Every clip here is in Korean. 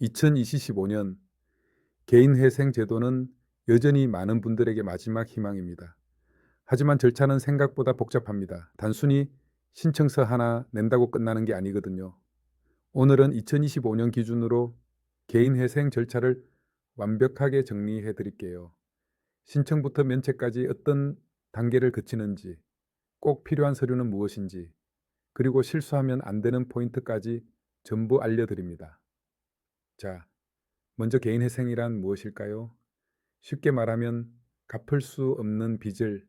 2025년 개인회생 제도는 여전히 많은 분들에게 마지막 희망입니다. 하지만 절차는 생각보다 복잡합니다. 단순히 신청서 하나 낸다고 끝나는 게 아니거든요. 오늘은 2025년 기준으로 개인회생 절차를 완벽하게 정리해 드릴게요. 신청부터 면책까지 어떤 단계를 거치는지, 꼭 필요한 서류는 무엇인지, 그리고 실수하면 안 되는 포인트까지 전부 알려드립니다. 자, 먼저 개인 회생이란 무엇일까요? 쉽게 말하면 갚을 수 없는 빚을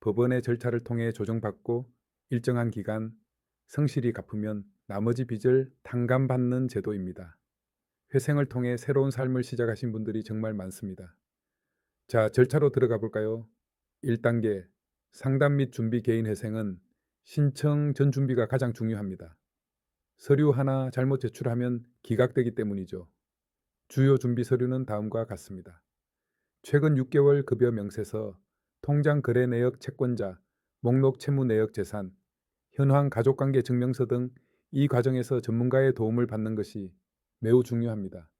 법원의 절차를 통해 조정받고 일정한 기간 성실히 갚으면 나머지 빚을 탕감받는 제도입니다. 회생을 통해 새로운 삶을 시작하신 분들이 정말 많습니다. 자, 절차로 들어가 볼까요? 1단계 상담 및 준비 개인 회생은 신청 전 준비가 가장 중요합니다. 서류 하나 잘못 제출하면 기각되기 때문이죠. 주요 준비 서류는 다음과 같습니다. 최근 6개월 급여 명세서, 통장 거래 내역 채권자, 목록 채무 내역 재산, 현황 가족관계 증명서 등 이 과정에서 전문가의 도움을 받는 것이 매우 중요합니다.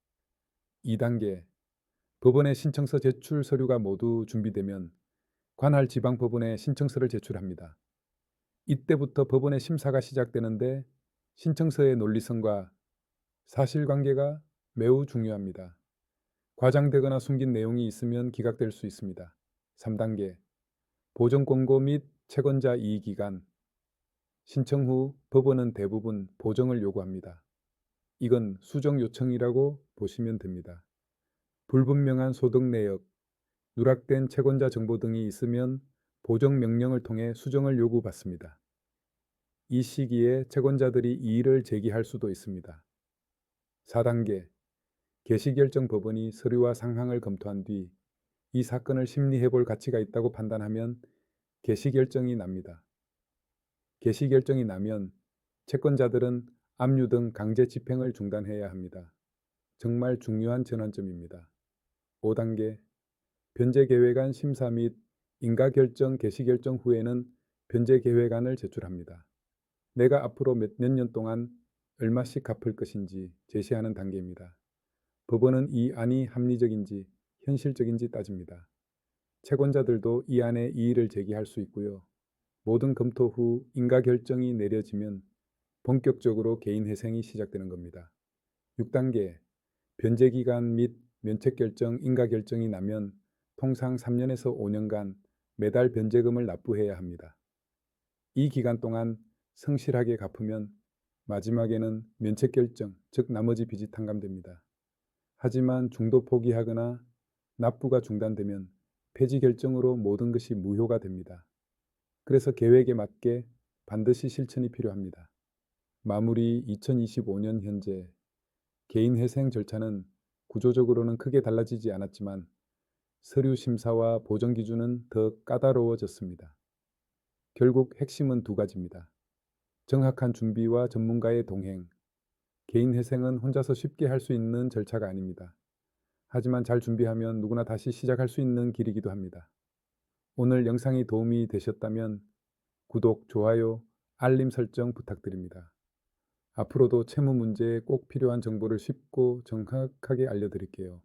2단계 법원의 신청서 제출 서류가 모두 준비되면 관할 지방 법원에 신청서를 제출합니다. 이때부터 법원의 심사가 시작되는데 신청서의 논리성과 사실관계가 매우 중요합니다. 과장되거나 숨긴 내용이 있으면 기각될 수 있습니다. 3단계 보정 권고 및 채권자 이의 기간 신청 후 법원은 대부분 보정을 요구합니다. 이건 수정 요청이라고 보시면 됩니다. 불분명한 소득 내역, 누락된 채권자 정보 등이 있으면 보정 명령을 통해 수정을 요구받습니다. 이 시기에 채권자들이 이의를 제기할 수도 있습니다. 4단계 개시결정 법원이 서류와 상황을 검토한 뒤 이 사건을 심리해 볼 가치가 있다고 판단하면 개시결정이 납니다. 개시결정이 나면 채권자들은 압류 등 강제 집행을 중단해야 합니다. 정말 중요한 전환점입니다. 5단계 변제계획안 심사 및 인가결정 개시결정 후에는 변제계획안을 제출합니다. 내가 앞으로 몇 년 동안 얼마씩 갚을 것인지 제시하는 단계입니다. 법원은 이 안이 합리적인지 현실적인지 따집니다. 채권자들도 이 안에 이의를 제기할 수 있고요. 모든 검토 후 인가 결정이 내려지면 본격적으로 개인 회생이 시작되는 겁니다. 6단계 변제 기간 및 면책 결정, 인가 결정이 나면 통상 3년에서 5년간 매달 변제금을 납부해야 합니다. 이 기간 동안 성실하게 갚으면 마지막에는 면책 결정, 즉 나머지 빚이 탕감됩니다. 하지만 중도 포기하거나 납부가 중단되면 폐지 결정으로 모든 것이 무효가 됩니다. 그래서 계획에 맞게 반드시 실천이 필요합니다. 마무리 2025년 현재 개인 회생 절차는 구조적으로는 크게 달라지지 않았지만 서류 심사와 보정 기준은 더 까다로워졌습니다. 결국 핵심은 두 가지입니다. 정확한 준비와 전문가의 동행. 개인 회생은 혼자서 쉽게 할 수 있는 절차가 아닙니다. 하지만 잘 준비하면 누구나 다시 시작할 수 있는 길이기도 합니다. 오늘 영상이 도움이 되셨다면 구독, 좋아요, 알림 설정 부탁드립니다. 앞으로도 채무 문제에 꼭 필요한 정보를 쉽고 정확하게 알려드릴게요.